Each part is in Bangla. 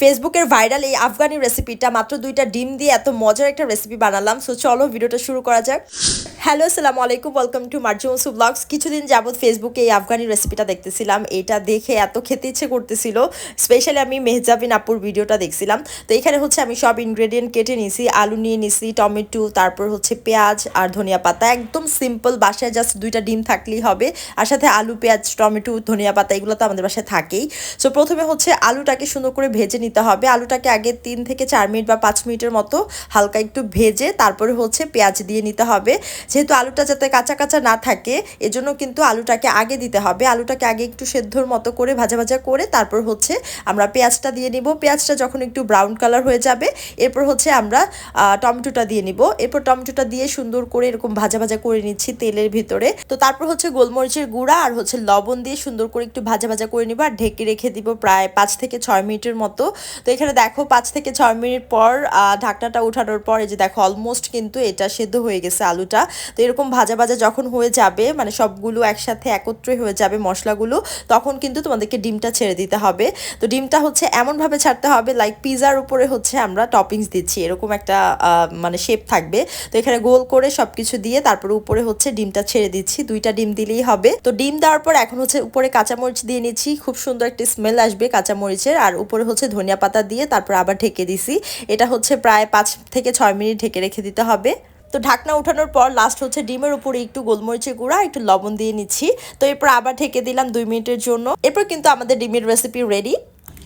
ফেসবুকের ভাইরাল এই আফগানি রেসিপিটা মাত্র দুইটা ডিম দিয়ে এত মজার একটা রেসিপি বানালাম। সো চলো ভিডিওটা শুরু করা যাক। হ্যালো আসসালামু আলাইকুম ওয়েলকাম টু মার্জুমসু ব্লগস কিছুদিন যাবত ফেসবুকে এই আফগানি রেসিপিটা দেখতেছিলাম। এটা দেখে এত খেতে ইচ্ছে করতেছিল। স্পেশালি আমি মেহজাবিন আপুর ভিডিওটা দেখছিলাম। তো এখানে হচ্ছে আমি সব ইনগ্রেডিয়েন্ট কেটে নিছি। আলু নিয়ে নিছি, টমেটো, তারপর হচ্ছে পেঁয়াজ আর ধনিয়া পাতা। একদম সিম্পল বাসায় জাস্ট দুইটা ডিম থাকলেই হবে। আর সাথে আলু, পেঁয়াজ, টমেটো, ধনিয়া পাতা, এগুলো তো আমাদের বাসায় থাকেই। সো প্রথমে হচ্ছে আলুটাকে সুন্দর করে ভেজে নিতে হবে। আলুটাকে আগে তিন থেকে চার মিনিট বা পাঁচ মিনিটের মতো হালকা একটু ভেজে তারপরে হচ্ছে পেঁয়াজ দিয়ে নিতে হবে। যেহেতু আলুটা যাতে কাঁচা কাঁচা না থাকে, এজন্য কিন্তু আলুটাকে আগে দিতে হবে। আলুটাকে আগে একটু সেদ্ধর মতো করে ভাজা ভাজা করে তারপর হচ্ছে আমরা পেঁয়াজটা দিয়ে নিব। পেঁয়াজটা যখন একটু ব্রাউন কালার হয়ে যাবে, এরপর হচ্ছে আমরা টমেটোটা দিয়ে নিব। এরপর টমেটোটা দিয়ে সুন্দর করে এরকম ভাজা ভাজা করে নিচ্ছি তেলের ভিতরে। তো তারপর হচ্ছে গোলমরিচের গুঁড়া আর হচ্ছে লবণ দিয়ে সুন্দর করে একটু ভাজা ভাজা করে নিব। আর ঢেকে রেখে দিব প্রায় পাঁচ থেকে ছয় মিনিটের মতো। তো এখানে দেখো পাঁচ থেকে ছয় মিনিট পর ঢাকনাটা উঠানোর পর যে দেখো অলমোস্ট কিন্তু এটা সেদ্ধ হয়ে গেছে আলুটা। তো এরকম ভাজা ভাজা যখন হয়ে যাবে মানে সবগুলো একসাথে একত্রে হয়ে যাবে মশলাগুলো, তখন কিন্তু তোমাদেরকে ডিমটা ছেড়ে দিতে হবে। তো ডিমটা হচ্ছে এমনভাবে ছাড়তে হবে লাইক পিজার উপরে হচ্ছে আমরা টপিংস দিচ্ছি, এরকম একটা মানে শেপ থাকবে। তো এখানে গোল করে সবকিছু দিয়ে তারপরে উপরে হচ্ছে ডিমটা ছেড়ে দিচ্ছি, দুইটা ডিম দিলেই হবে। তো ডিম দেওয়ার পর এখন হচ্ছে উপরে কাঁচামরিচ দিয়ে নিচ্ছি, খুব সুন্দর একটা স্মেল আসবে কাঁচামরিচের, আর উপরে হচ্ছে ধনিয়া পাতা দিয়ে তারপর আবার ঢেকে দিছি। এটা হচ্ছে প্রায় পাঁচ থেকে ছয় মিনিট ঢেকে রেখে দিতে হবে। তো ঢাকনা উঠানোর পর লাস্ট হচ্ছে ডিমের উপরে একটু গোলমরিচের গুঁড়া, একটু লবণ দিয়ে নিচ্ছি। তো এরপর আবার ঢেকে দিলাম দুই মিনিটের জন্য। এরপর কিন্তু আমাদের ডিমের রেসিপি রেডি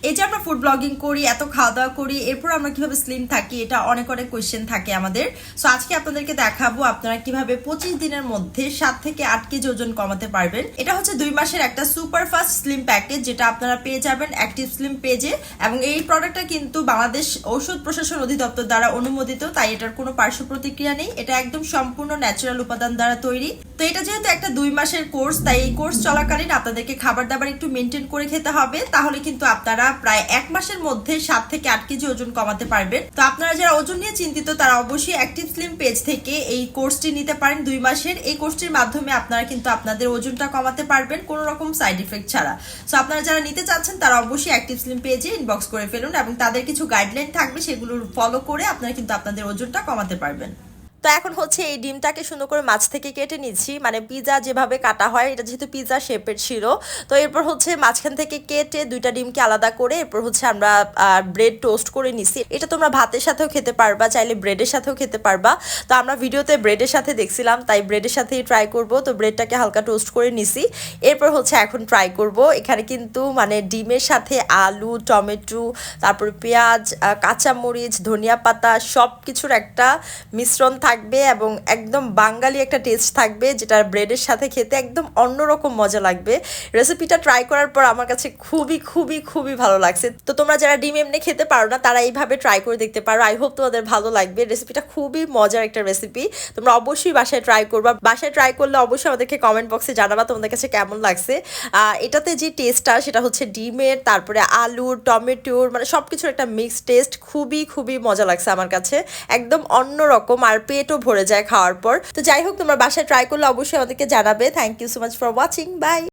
এই যে আমরা ফুড ব্লগিং করি, এত খাওয়া দাওয়া করি, এরপর আমরা কীভাবে স্লিম থাকি, এটা অনেক অনেক কোয়েশ্চেন থাকে আমাদের। সো আজকে আপনাদেরকে দেখাবো আপনারা কীভাবে পঁচিশ দিনের মধ্যে সাত থেকে আট কেজি ওজন কমাতে পারবেন। এটা হচ্ছে দুই মাসের একটা সুপার ফাস্ট স্লিম প্যাকেজ যেটা আপনারা পেয়ে যাবেন অ্যাক্টিভ স্লিম পেজে এবং এই প্রোডাক্টটা কিন্তু বাংলাদেশ ঔষধ প্রশাসন অধিদপ্তর দ্বারা অনুমোদিত, তাই এটার কোনো পার্শ্ব প্রতিক্রিয়া নেই। এটা একদম সম্পূর্ণ ন্যাচারাল উপাদান দ্বারা তৈরি। তো এটা যেহেতু একটা দুই মাসের কোর্স তাই এই কোর্স চলাকালীন আপনাদেরকে খাবার দাবার একটু মেনটেন করে খেতে হবে। তাহলে কিন্তু আপনারা প্রায় এক মাসের মধ্যে সাত থেকে আট কেজি ওজন কমাতে পারবেন। তো আপনারা যারা ওজন নিয়ে চিন্তিত, তারা অবশ্যই অ্যাক্টিভ স্লিম পেজ থেকে এই কোর্সটি নিতে পারেন দুই মাসের। এই কোর্সটির মাধ্যমে আপনারা কিন্তু আপনাদের ওজনটা কমাতে পারবেন কোনো রকম সাইড ইফেক্ট ছাড়া। সো আপনারা যারা নিতে চাচ্ছেন, তারা অবশ্যই অ্যাক্টিভ স্লিম পেজে ইনবক্স করে ফেলুন এবং তাদের কিছু গাইডলাইন থাকবে, সেগুলো ফলো করে আপনারা কিন্তু আপনাদের ওজনটা কমাতে পারবেন। তো এখন হচ্ছে এই ডিমটাকে সুন্দর করে মাছ থেকে কেটে নিচ্ছি। মানে পিজা যেভাবে কাটা হয়, এটা যেহেতু পিজা শেপের ছিল, তো এরপর হচ্ছে মাঝখান থেকে কেটে দুইটা ডিমকে আলাদা করে এরপর হচ্ছে আমরা ব্রেড টোস্ট করে নিছি এটা তোমরা ভাতের সাথেও খেতে পারবা, চাইলে ব্রেডের সাথেও খেতে পারবা। তো আমরা ভিডিওতে ব্রেডের সাথে দেখছিলাম, তাই ব্রেডের সাথেই ট্রাই করব। তো ব্রেডটাকে হালকা টোস্ট করে নিছি এরপর হচ্ছে এখন ট্রাই করব। এখানে কিন্তু মানে ডিমের সাথে আলু, টমেটো, তারপর পেঁয়াজ কাঁচামরিচ, ধনিয়া পাতা সব কিছুর একটা মিশ্রণ থাকবে এবং একদম বাঙালি একটা টেস্ট থাকবে যেটা ব্রেডের সাথে খেতে একদম অন্যরকম মজা লাগবে। রেসিপিটা ট্রাই করার পর আমার কাছে খুবই খুবই খুবই ভালো লাগছে। তো তোমরা যারা ডিম এমনি খেতে পারো না, তারা এইভাবে ট্রাই করে দেখতে পারো। আই হোপ তোমাদের ভালো লাগবে। রেসিপিটা খুবই মজার একটা রেসিপি তোমরা অবশ্যই বাসায় ট্রাই করবা। বাসায় ট্রাই করলে অবশ্যই আমাদেরকে কমেন্ট বক্সে জানাবা তোমাদের কাছে কেমন লাগছে। এটাতে যে টেস্টটা সেটা হচ্ছে ডিমের, তারপরে আলুর, টমেটোর মানে সব কিছুর একটা মিক্স টেস্ট খুবই খুবই মজা লাগছে আমার কাছে। একদম অন্যরকম। আর পেটও ভরে যায় খাওয়ার পর। তো যাই হোক, তোমরা বাসায় ট্রাই করলে অবশ্যই আমাদেরকে জানাবে। Thank you so much for watching bye